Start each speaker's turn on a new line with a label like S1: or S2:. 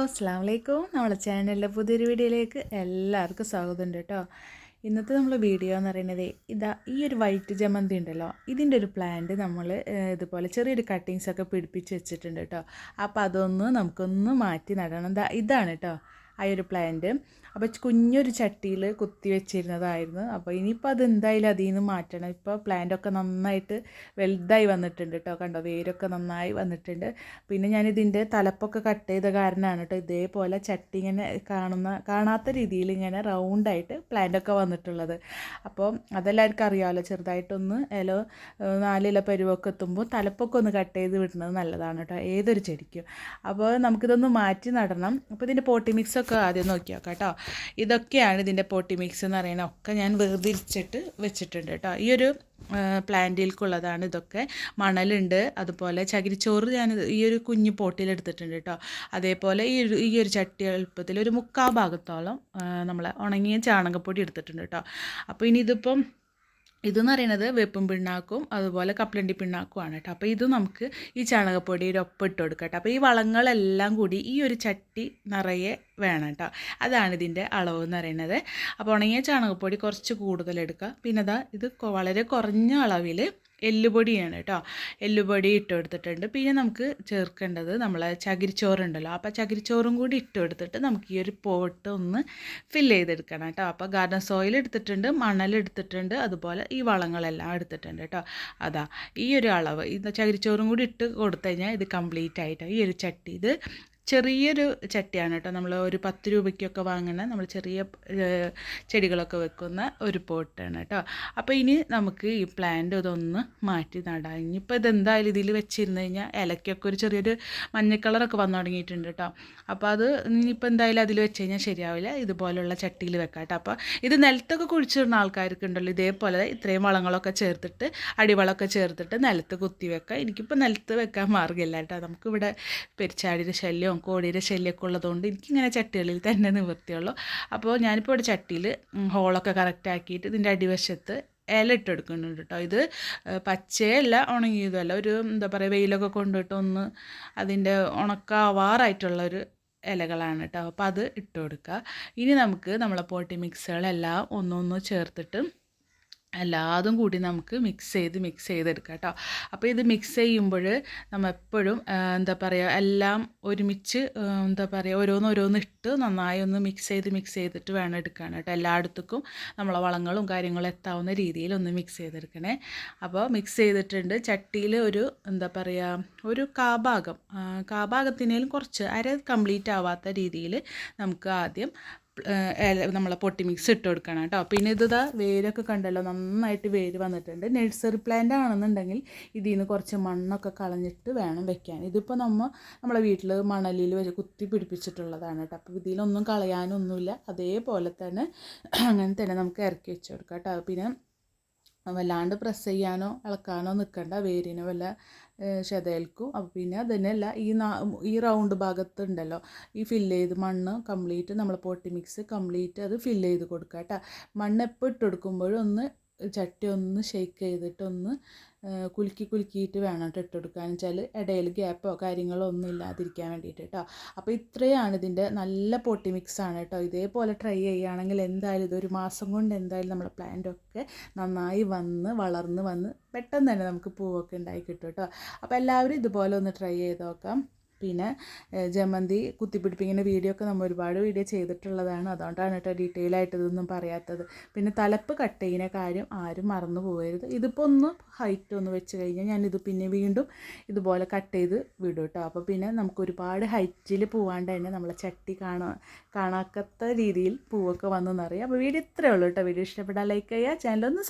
S1: അസ്സാം വലൈക്കും നമ്മളെ ചാനലിലെ പുതിയൊരു വീഡിയോയിലേക്ക് എല്ലാവർക്കും സ്വാഗതം കേട്ടോ. ഇന്നത്തെ നമ്മൾ വീഡിയോ എന്ന് പറയുന്നത് ഇതാ ഈ ഒരു വൈറ്റ് ജമന്തി ഉണ്ടല്ലോ. ഇതിന്റെ ഒരു പ്ലാന്റ് നമ്മൾ ഇതുപോലെ ചെറിയൊരു കട്ടിങ്സ് ഒക്കെ പിടിപ്പിച്ച് വെച്ചിട്ടുണ്ട് കേട്ടോ. അപ്പോൾ അതൊന്ന് നമുക്കൊന്ന് മാറ്റി നടണം. ഇതാണ് കേട്ടോ. ആ ഒരു പ്ലാന്റ് അപ്പോൾ കുഞ്ഞൊരു ചട്ടിയിൽ കുത്തി വെച്ചിരുന്നതായിരുന്നു. അപ്പോൾ ഇനിയിപ്പോൾ അത് എന്തായാലും അതിൽ നിന്ന് മാറ്റണം. ഇപ്പോൾ പ്ലാന്റൊക്കെ നന്നായിട്ട് വലുതായി വന്നിട്ടുണ്ട് കേട്ടോ കണ്ടോ? വേരൊക്കെ നന്നായി വന്നിട്ടുണ്ട്. പിന്നെ ഞാനിതിന്റെ തലപ്പൊക്കെ കട്ട് ചെയ്ത കാരണമാണ് കേട്ടോ ഇതേപോലെ ചട്ടി ഇങ്ങനെ കാണുന്ന കാണാത്ത രീതിയിൽ ഇങ്ങനെ റൗണ്ടായിട്ട് പ്ലാന്റൊക്കെ വന്നിട്ടുള്ളത്. അപ്പോൾ അതെല്ലാവർക്കും അറിയാമല്ലോ ചെറുതായിട്ടൊന്ന് ഇല നാലില പരുവൊക്കെ എത്തുമ്പോൾ തലപ്പൊക്കെ ഒന്ന് കട്ട് ചെയ്ത് വിടുന്നത് നല്ലതാണ് കേട്ടോ ഏതൊരു ചെടിക്കും. അപ്പോൾ നമുക്കിതൊന്ന് മാറ്റി നടണം. അപ്പോൾ ഇതിന്റെ പോട്ടി മിക്സൊക്കെ ആദ്യം നോക്കി കേട്ടോ ഇതൊക്കെയാണ് ഇതിന്റെ പോട്ടി മിക്സ് എന്ന് പറയുന്നത് ഒക്കെ ഞാൻ വേർതിരിച്ചിട്ട് വെച്ചിട്ടുണ്ട് കേട്ടോ. ഈ ഒരു പ്ലാന്റിൽക്കുള്ളതാണ് ഇതൊക്കെ. മണലുണ്ട് അതുപോലെ ചകിരിച്ചോറ് ഞാൻ ഈ ഒരു കുഞ്ഞു പോട്ടിൽ എടുത്തിട്ടുണ്ട് കേട്ടോ. അതേപോലെ ഈ ഒരു ഈ ഒരു ചട്ടി എളുപ്പത്തിൽ ഒരു മുക്കാ ഭാഗത്തോളം നമ്മൾ ഉണങ്ങിയ ചാണകപ്പൊടി എടുത്തിട്ടുണ്ട് കേട്ടോ. അപ്പോൾ ഇനി ഇതിപ്പം ഇതെന്ന് പറയുന്നത് വേപ്പും പിണ്ണാക്കും അതുപോലെ കപ്പലണ്ടി പിണ്ണാക്കുമാണ് കേട്ടോ. അപ്പോൾ ഇത് നമുക്ക് ഈ ചാണകപ്പൊടിയുടെ ഒപ്പം ഇട്ട് കൊടുക്കാം കേട്ടോ. അപ്പോൾ ഈ വളങ്ങളെല്ലാം കൂടി ഈ ഒരു ചട്ടി നിറയെ വേണം കേട്ടോ അതാണ് ഇതിന്റെ അളവ് എന്ന് പറയുന്നത്. അപ്പോൾ ഉണങ്ങിയ ചാണകപ്പൊടി കുറച്ച് കൂടുതൽ എടുക്കുക. പിന്നെ അതാ ഇത് വളരെ കുറഞ്ഞ അളവിൽ എല്ലുപൊടിയാണ് കേട്ടോ എല്ലുപൊടി ഇട്ട് കൊടുത്തിട്ടുണ്ട്. പിന്നെ നമുക്ക് ചേർക്കേണ്ടത് നമ്മളെ ചകിരിച്ചോറുണ്ടല്ലോ. അപ്പോൾ ചകിരിച്ചോറും കൂടി ഇട്ട് കൊടുത്തിട്ട് നമുക്ക് ഈ ഒരു പോട്ട് ഒന്ന് ഫില്ല് ചെയ്തെടുക്കണം കേട്ടോ അപ്പോൾ ഗാർഡൻ സോയിൽ എടുത്തിട്ടുണ്ട് മണൽ എടുത്തിട്ടുണ്ട് അതുപോലെ ഈ വളങ്ങളെല്ലാം എടുത്തിട്ടുണ്ട് കേട്ടോ അതാ ഈ ഒരു അളവ്. ഇത് ചകിരിച്ചോറും കൂടി ഇട്ട് കൊടുത്തു കഴിഞ്ഞാൽ ഇത് കംപ്ലീറ്റ് ആയിട്ട്. ഈ ഒരു ചട്ടി ഇത് ചെറിയൊരു ചട്ടിയാണ് കേട്ടോ. നമ്മൾ ഒരു പത്ത് രൂപയ്ക്കൊക്കെ വാങ്ങുന്ന നമ്മൾ ചെറിയ ചെടികളൊക്കെ വെക്കുന്ന ഒരു പോട്ടാണ് കേട്ടോ. അപ്പോൾ ഇനി നമുക്ക് ഈ പ്ലാന്റ് ഇതൊന്ന് മാറ്റി നടാം. ഇനിയിപ്പോൾ ഇതെന്തായാലും ഇതിൽ വെച്ചിരുന്ന് കഴിഞ്ഞാൽ ഇലയ്ക്കൊക്കെ ഒരു ചെറിയൊരു മഞ്ഞ കളറൊക്കെ വന്നു തുടങ്ങിയിട്ടുണ്ട് കേട്ടോ. അപ്പോൾ അത് ഇനിയിപ്പോൾ എന്തായാലും അതിൽ വെച്ച് കഴിഞ്ഞാൽ ശരിയാവില്ല. ഇതുപോലുള്ള ചട്ടിയിൽ വെക്കാം കേട്ടോ. അപ്പോൾ ഇത് നിലത്തൊക്കെ കുഴിച്ചിടുന്ന ആൾക്കാർക്ക് ഉണ്ടല്ലോ. ഇതേപോലെ ഇത്രയും വളങ്ങളൊക്കെ ചേർത്തിട്ട് അടിവളമൊക്കെ ചേർത്തിട്ട് നിലത്ത് കുത്തി വെക്കാം. എനിക്കിപ്പോൾ നിലത്ത് വെക്കാൻ മാർഗമില്ല കേട്ടോ. നമുക്കിവിടെ പെരിച്ചാടിയുടെ ശല്യവും കോഴിയുടെ ശല്യമൊക്കെ ഉള്ളതുകൊണ്ട് എനിക്കിങ്ങനെ ചട്ടികളിൽ തന്നെ നിവൃത്തിയുള്ളൂ അപ്പോൾ ഞാനിപ്പോൾ ഇവിടെ ചട്ടിയിൽ ഹോളൊക്കെ കറക്റ്റാക്കിയിട്ട് ഇതിന്റെ അടിവശത്ത് ഇല ഇട്ടെടുക്കുന്നുണ്ട് കേട്ടോ. ഇത് പച്ചയല്ല ഉണങ്ങിയതല്ല. ഒരു എന്താ പറയുക വെയിലൊക്കെ കൊണ്ടിട്ട് ഒന്ന് അതിന്റെ ഉണക്കാവാറായിട്ടുള്ള ഒരു ഇലകളാണ് കേട്ടോ. അപ്പോൾ അത് ഇട്ട് കൊടുക്കുക. ഇനി നമുക്ക് നമ്മളെ പോട്ടി മിക്സുകളെല്ലാം ഒന്നൊന്ന് ചേർത്തിട്ട് എല്ലാതും കൂടി നമുക്ക് മിക്സ് ചെയ്ത് മിക്സ് ചെയ്തെടുക്കാം കേട്ടോ അപ്പോൾ ഇത് മിക്സ് ചെയ്യുമ്പോൾ നമ്മൾ എപ്പോഴും എന്താ പറയുക എല്ലാം ഒരുമിച്ച് എന്താ പറയുക ഓരോന്നോരോന്ന് ഓരോന്ന് ഇട്ട് നന്നായി ഒന്ന് മിക്സ് ചെയ്ത് മിക്സ് ചെയ്തിട്ട് വേണം എടുക്കാൻ കേട്ടോ എല്ലായിടത്തേക്കും നമ്മളെ വളങ്ങളും കാര്യങ്ങളും എത്താവുന്ന രീതിയിൽ ഒന്ന് മിക്സ് ചെയ്തെടുക്കണേ. അപ്പോൾ മിക്സ് ചെയ്തിട്ടുണ്ട്. ചട്ടിയിൽ ഒരു എന്താ പറയുക ഒരു കാഭാഗം. കാഭാഗത്തിനേലും കുറച്ച് അര കംപ്ലീറ്റ് ആവാത്ത രീതിയിൽ നമുക്ക് ആദ്യം നമ്മളെ പൊട്ടി മിക്സ് ഇട്ട് കൊടുക്കണം കേട്ടോ. പിന്നെ ഇത് വേരൊക്കെ കണ്ടല്ലോ നന്നായിട്ട് വേര് വന്നിട്ടുണ്ട്. നഴ്സറി പ്ലാന്റ് ആണെന്നുണ്ടെങ്കിൽ ഇതിൽ നിന്ന് കുറച്ച് മണ്ണൊക്കെ കളഞ്ഞിട്ട് വേണം വെക്കാൻ. ഇതിപ്പോൾ നമ്മൾ നമ്മളെ വീട്ടിൽ മണലിൽ വെച്ച് കുത്തി പിടിപ്പിച്ചിട്ടുള്ളതാണ് കേട്ടോ. അപ്പോൾ ഇതിലൊന്നും കളയാനൊന്നുമില്ല. അതേപോലെ തന്നെ അങ്ങനെ തന്നെ നമുക്ക് ഇറക്കി വെച്ച് കൊടുക്കാം കേട്ടോ. പിന്നെ വല്ലാണ്ട് പ്രസ് ചെയ്യാനോ ഇളക്കാനോ നിൽക്കണ്ട വേരിന് വല്ല ക്ഷതേൽക്കും അപ്പോൾ പിന്നെ അതന്നെയല്ല ഈ ഈ റൗണ്ട് ഭാഗത്തുണ്ടല്ലോ ഈ ഫില്ല് ചെയ്ത് മണ്ണ് കംപ്ലീറ്റ് നമ്മൾ പോട്ടി മിക്സ് കംപ്ലീറ്റ് അത് ഫില്ല് ചെയ്ത് കൊടുക്കുക കേട്ടോ മണ്ണ് എപ്പോൾ ഇട്ട് കൊടുക്കുമ്പോഴും ഒന്ന് ചട്ടി ഒന്ന് ഷെയ്ക്ക് ചെയ്തിട്ടൊന്ന് കുലുക്കി കുലുക്കിയിട്ട് വേണം കേട്ടോ ഇട്ട് കൊടുക്കാൻ വെച്ചാൽ ഇടയിൽ ഗ്യാപ്പോ കാര്യങ്ങളോ ഒന്നും ഇല്ലാതിരിക്കാൻ വേണ്ടിയിട്ട് കേട്ടോ അപ്പോൾ ഇത്രയാണ് ഇതിന്റെ നല്ല പൊട്ടി മിക്സ് ആണ് കേട്ടോ ഇതേപോലെ ട്രൈ ചെയ്യുകയാണെങ്കിൽ എന്തായാലും ഇതൊരു മാസം കൊണ്ട് എന്തായാലും നമ്മുടെ പ്ലാന്റൊക്കെ നന്നായി വന്ന് വളർന്ന് വന്ന് പെട്ടെന്ന് തന്നെ നമുക്ക് പൂവൊക്കെ ഉണ്ടായി കിട്ടും കേട്ടോ അപ്പോൾ എല്ലാവരും ഇതുപോലെ ഒന്ന് ട്രൈ ചെയ്ത് നോക്കാം. പിന്നെ ജമന്തി കുത്തിപ്പിടിപ്പിക്കുന്ന വീഡിയോ ഒക്കെ നമ്മൾ ഒരുപാട് വീഡിയോ ചെയ്തിട്ടുള്ളതാണ്. അതുകൊണ്ടാണ് കേട്ടോ ഡീറ്റെയിൽ ആയിട്ട് ഇതൊന്നും പറയാത്തത്. പിന്നെ തലപ്പ് കട്ട് ചെയ്യുന്ന കാര്യം ആരും മറന്നു പോകരുത്. ഇതിപ്പോൾ ഒന്ന് ഹൈറ്റ് ഒന്ന് വെച്ച് കഴിഞ്ഞാൽ ഞാനിത് പിന്നെ വീണ്ടും ഇതുപോലെ കട്ട് ചെയ്ത് വിടും കേട്ടോ. അപ്പോൾ പിന്നെ നമുക്ക് ഒരുപാട് ഹൈറ്റിൽ പോവാണ്ട് തന്നെ നമ്മളെ ചട്ടി കാണാൻ കാണാത്ത രീതിയിൽ പൂവൊക്കെ വന്നു എന്നറിയാം അപ്പോൾ വീഡിയോ ഇത്രയേ ഉള്ളൂ കേട്ടോ. വീഡിയോ ഇഷ്ടപ്പെട്ടാൽ ലൈക്ക് ചെയ്യുക ചാനലൊന്ന്